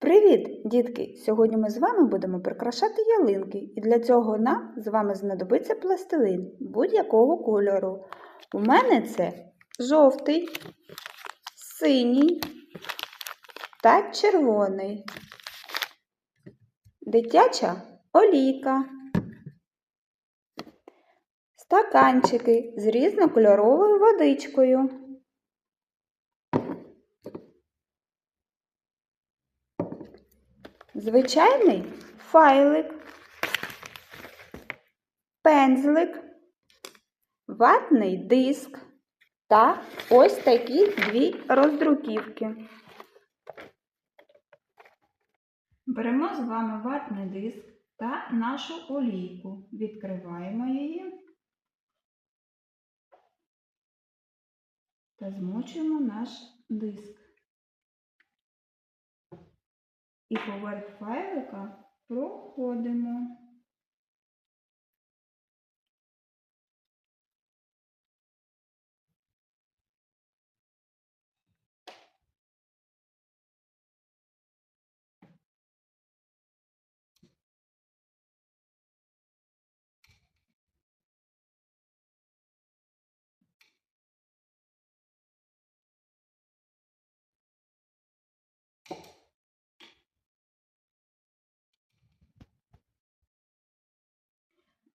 Привіт, дітки! Сьогодні ми з вами будемо прикрашати ялинки, і для цього нам з вами знадобиться пластилин будь-якого кольору. У мене це жовтий, синій та червоний, дитяча олійка, стаканчики з різнокольоровою водичкою. Звичайний файлик, пензлик, ватний диск та ось такі дві роздруківки. Беремо з вами ватний диск та нашу олійку. Відкриваємо її та змочуємо наш диск. І поверх файлика проходимо.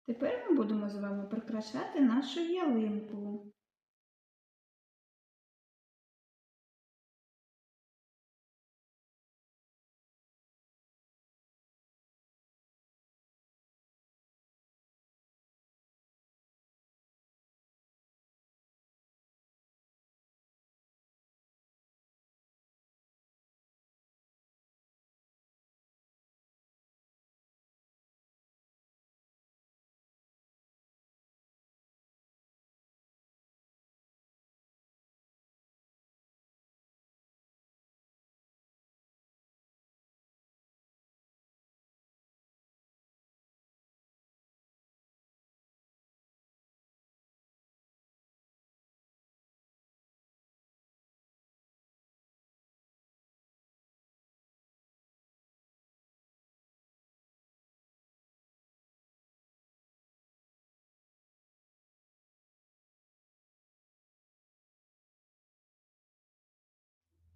Тепер ми будемо з вами прикрашати нашу ялинку.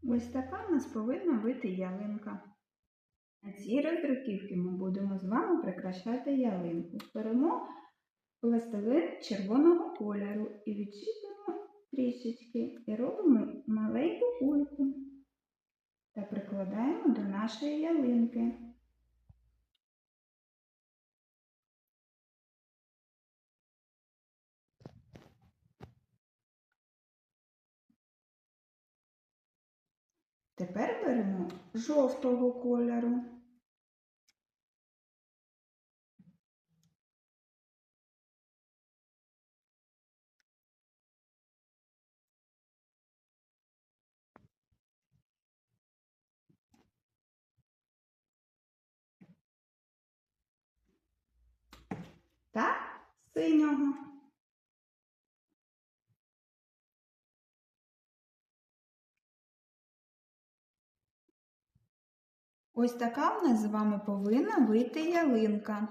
Ось така в нас повинна вийти ялинка. На цій роздруківці ми будемо з вами прикрашати ялинку. Беремо пластилин червоного кольору і відчіпимо трішечки і робимо маленьку кульку та прикладаємо до нашої ялинки. Тепер беремо жовтого кольору. Та синього. Ось така в нас з вами повинна вийти ялинка.